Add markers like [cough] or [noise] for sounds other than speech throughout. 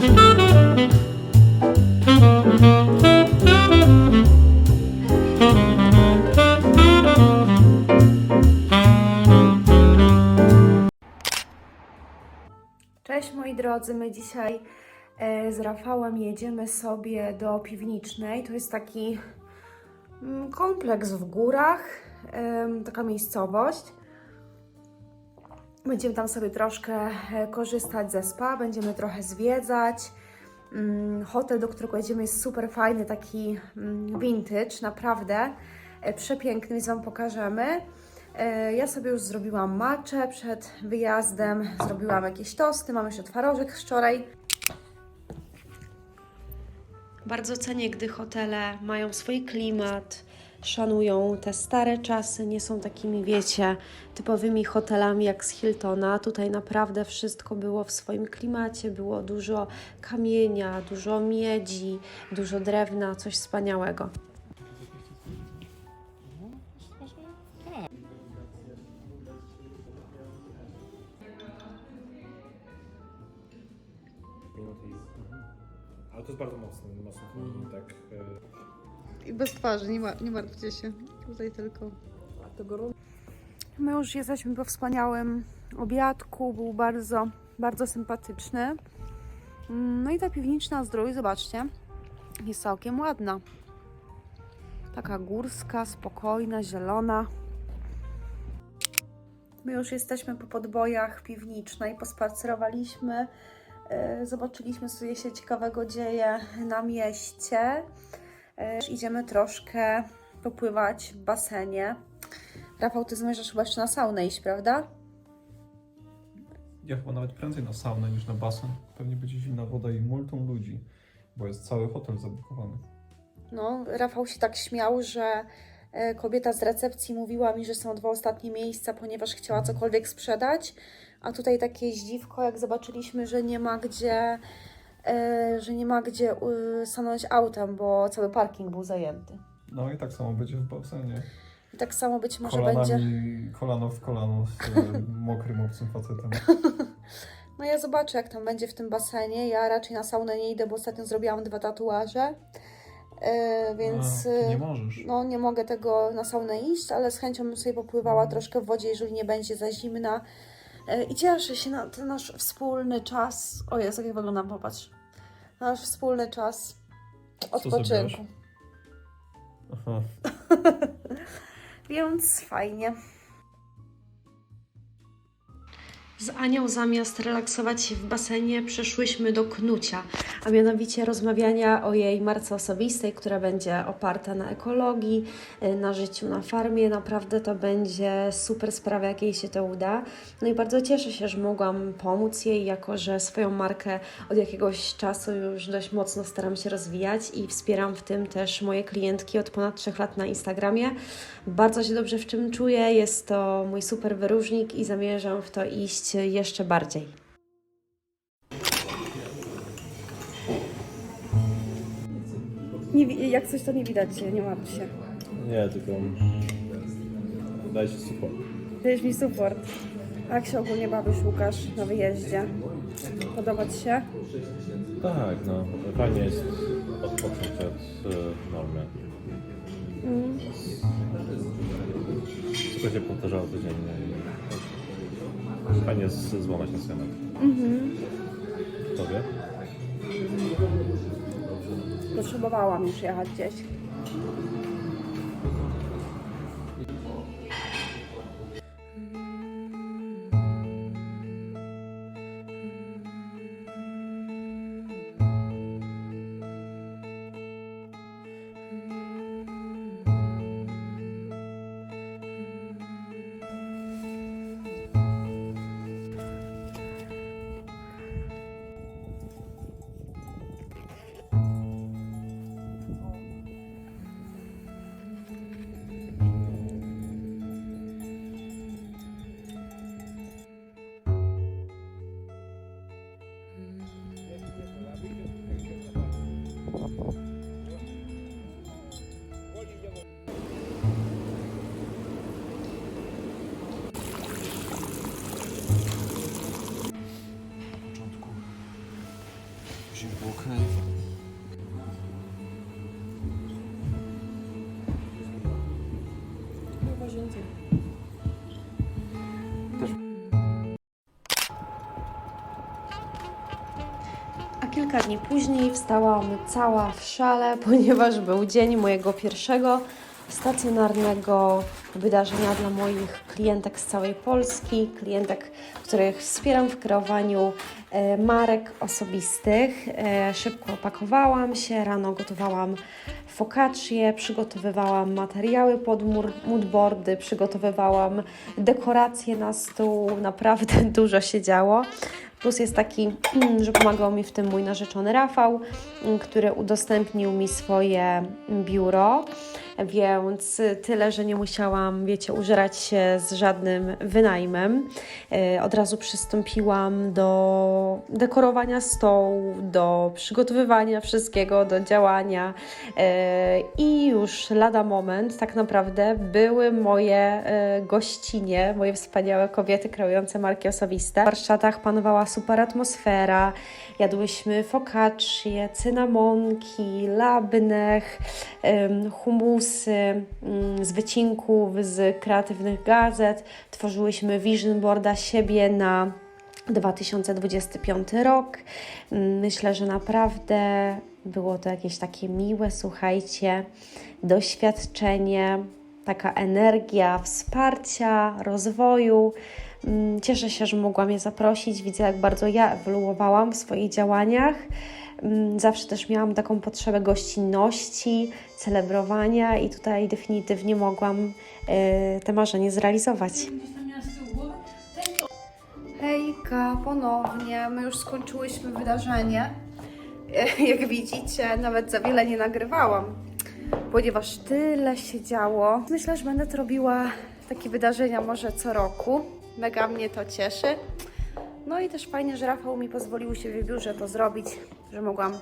Cześć moi drodzy, my dzisiaj e, z Rafałem jedziemy sobie do Piwnicznej. To jest taki mm, kompleks w górach, taka miejscowość. Będziemy tam sobie troszkę e, korzystać ze spa, będziemy trochę zwiedzać. Mm, Hotel, do którego jedziemy jest super fajny, taki mm, vintage, naprawdę e, przepiękny, więc Wam pokażemy. E, Ja sobie już zrobiłam maczę przed wyjazdem, zrobiłam jakieś tosty, mam jeszcze twarożek z wczoraj. Bardzo cenię, gdy hotele mają swój klimat, szanują te stare czasy, nie są takimi, wiecie, typowymi hotelami jak z Hiltona. Tutaj naprawdę wszystko było w swoim klimacie, było dużo kamienia, dużo miedzi, dużo drewna, coś wspaniałego. Mhm. Ale to jest bardzo mocne, mocno Mhm. tak... I bez twarzy, nie, ma, nie martwcie się. Tutaj tylko. My już jesteśmy po wspaniałym obiadku, był bardzo, bardzo sympatyczny. Mm, No i ta piwniczna zdrój, zobaczcie, jest całkiem ładna. Taka górska, spokojna, zielona. My już jesteśmy po podbojach piwnicznej, pospacerowaliśmy, e, zobaczyliśmy, co się ciekawego dzieje na mieście. Idziemy troszkę popływać w basenie. Rafał, ty zamierzasz chyba jeszcze na saunę iść, prawda? Ja chyba nawet prędzej na saunę niż na basen. Pewnie będzie zimna woda i multum ludzi, bo jest cały hotel zabukowany. No, Rafał się tak śmiał, że e, kobieta z recepcji mówiła mi, że są dwa ostatnie miejsca, ponieważ chciała cokolwiek sprzedać, a tutaj takie zdziwko, jak zobaczyliśmy, że nie ma gdzie, że nie ma gdzie stanąć autem, bo cały parking był zajęty. No i tak samo będzie w basenie. I tak samo być może Kolanami, będzie. kolano w kolano z e, [laughs] mokrym obcym facetem. [laughs] No ja zobaczę, jak tam będzie w tym basenie. Ja raczej na saunę nie idę, bo ostatnio zrobiłam dwa tatuaże. E, więc. A, nie e, możesz. No, nie mogę tego na saunę iść, ale z chęcią bym sobie popływała Mhm. troszkę w wodzie, jeżeli nie będzie za zimna. E, I cieszę się na ten nasz wspólny czas. O jest, jak wyglądam, popatrz. Nasz wspólny czas odpoczynku. Aha. [laughs] Więc fajnie. Z Anią zamiast relaksować się w basenie, przeszłyśmy do knucia, a mianowicie rozmawiania o jej marce osobistej, która będzie oparta na ekologii, y, na życiu na farmie. Naprawdę to będzie super sprawa, jak jej się to uda. No i bardzo cieszę się, że mogłam pomóc jej, jako że swoją markę od jakiegoś czasu już dość mocno staram się rozwijać i wspieram w tym też moje klientki od ponad 3 lat na Instagramie. Bardzo się dobrze w czym czuję, jest to mój super wyróżnik i zamierzam w to iść jeszcze bardziej. Nie, jak coś to nie widać nie martw się. Nie, tylko... Daj się support. Dajesz mi support. A jak się ogólnie bawisz, Łukasz, na wyjeździe? Podoba Ci się? Tak, no. Fajnie jest odpocząć od e, normy. Mm. Wszystko się powtarzało codziennie i fajnie jest złamać na schemat. Mhm. Tobie? Potrzebowałam już jechać gdzieś. A kilka dni później wstałam cała w szale, [laughs] ponieważ był dzień mojego pierwszego stacjonarnego wydarzenia dla moich klientek z całej Polski, klientek, których wspieram w kreowaniu e, marek osobistych. E, Szybko opakowałam się, rano gotowałam focaccie, przygotowywałam materiały pod moodboardy, przygotowywałam dekoracje na stół, naprawdę [laughs] dużo się działo. Plus jest taki, [clears throat] że pomagał mi w tym mój narzeczony Rafał, który udostępnił mi swoje biuro, więc tyle, że nie musiałam, wiecie, użerać się z żadnym wynajmem. E, Od razu przystąpiłam do dekorowania stołu, do przygotowywania wszystkiego, do działania E, i już lada moment tak naprawdę były moje e, gościnie, moje wspaniałe kobiety kreujące marki osobiste. W warsztatach panowała super atmosfera, jadłyśmy focaccie, cynamonki, labnech, em, humusy mm, z wycinków, z kreatywnych gazet. Tworzyłyśmy vision boarda siebie na 2025 rok. Mm, Myślę, że naprawdę było to jakieś takie miłe, słuchajcie, doświadczenie, taka energia wsparcia, rozwoju. Mm, Cieszę się, że mogłam je zaprosić. Widzę, jak bardzo ja ewoluowałam w swoich działaniach. Mm, Zawsze też miałam taką potrzebę gościnności, celebrowania, i tutaj definitywnie mogłam e, te marzenie zrealizować. Hejka, ponownie. My już skończyłyśmy wydarzenie. [laughs] Jak widzicie, nawet za wiele nie nagrywałam, ponieważ tyle się działo. Myślę, że będę to robiła takie wydarzenia może co roku. Mega mnie to cieszy. No i też fajnie, że Rafał mi pozwolił się w biurze to zrobić, że mogłam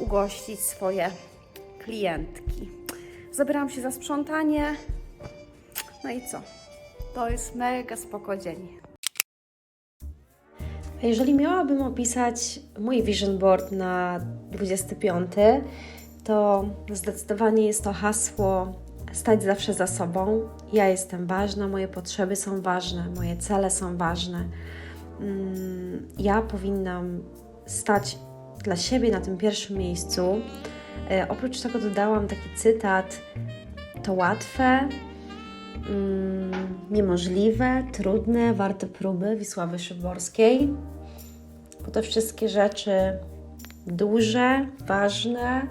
ugościć swoje klientki. Zabieram się za sprzątanie. No i co? To jest mega spoko dzień. Jeżeli miałabym opisać mój vision board na 25, to zdecydowanie jest to hasło stać zawsze za sobą. Ja jestem ważna, moje potrzeby są ważne, moje cele są ważne. Mm, Ja powinnam stać dla siebie na tym pierwszym miejscu. E, Oprócz tego dodałam taki cytat: To łatwe, mm, niemożliwe, trudne, warte próby Wisławy Szyborskiej. Bo te wszystkie rzeczy duże, ważne,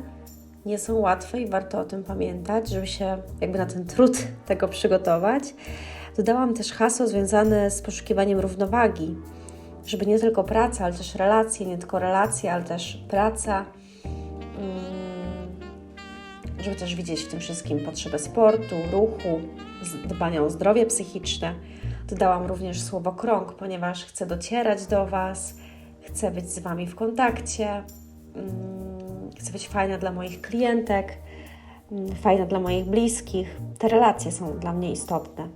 nie są łatwe i warto o tym pamiętać, żeby się jakby na ten trud tego przygotować. Dodałam też hasło związane z poszukiwaniem równowagi, żeby nie tylko praca, ale też relacje, nie tylko relacje, ale też praca. Mm, żeby też widzieć w tym wszystkim potrzebę sportu, ruchu, dbania o zdrowie psychiczne. Dodałam również słowo krąg, ponieważ chcę docierać do Was, chcę być z Wami w kontakcie, mm, chcę być fajna dla moich klientek, mm, fajna dla moich bliskich. Te relacje są dla mnie istotne.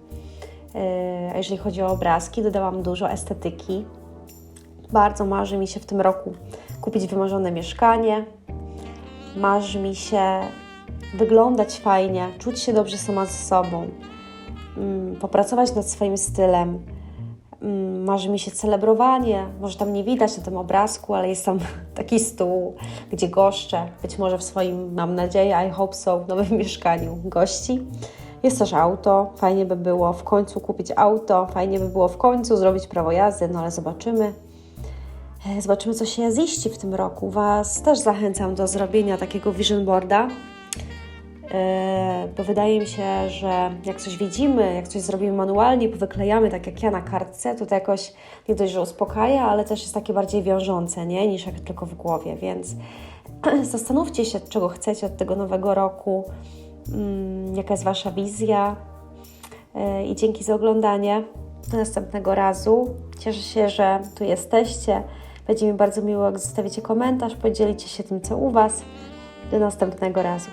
Yy, A jeżeli chodzi o obrazki, dodałam dużo estetyki. Bardzo marzy mi się w tym roku kupić wymarzone mieszkanie. Marzy mi się wyglądać fajnie, czuć się dobrze sama ze sobą, mm, popracować nad swoim stylem. Mm, Marzy mi się celebrowanie. Może tam nie widać na tym obrazku, ale jest tam [laughs] taki stół, gdzie goszczę, być może w swoim, mam nadzieję, I hope so, nowym [laughs] mieszkaniu gości. Jest też auto. Fajnie by było w końcu kupić auto, fajnie by było w końcu zrobić prawo jazdy, no ale zobaczymy. E, Zobaczymy, co się ziści w tym roku. Was też zachęcam do zrobienia takiego vision boarda, e, bo wydaje mi się, że jak coś widzimy, jak coś zrobimy manualnie, powyklejamy tak jak ja na kartce, to to jakoś nie dość, że uspokaja, ale też jest takie bardziej wiążące, nie? niż jak tylko w głowie, więc [clears throat] zastanówcie się, czego chcecie od tego nowego roku, mm, jaka jest Wasza wizja e, i dzięki za oglądanie. Do następnego razu. Cieszę się, że tu jesteście. Będzie mi bardzo miło, jak zostawicie komentarz, podzielicie się tym, co u Was. Do następnego razu.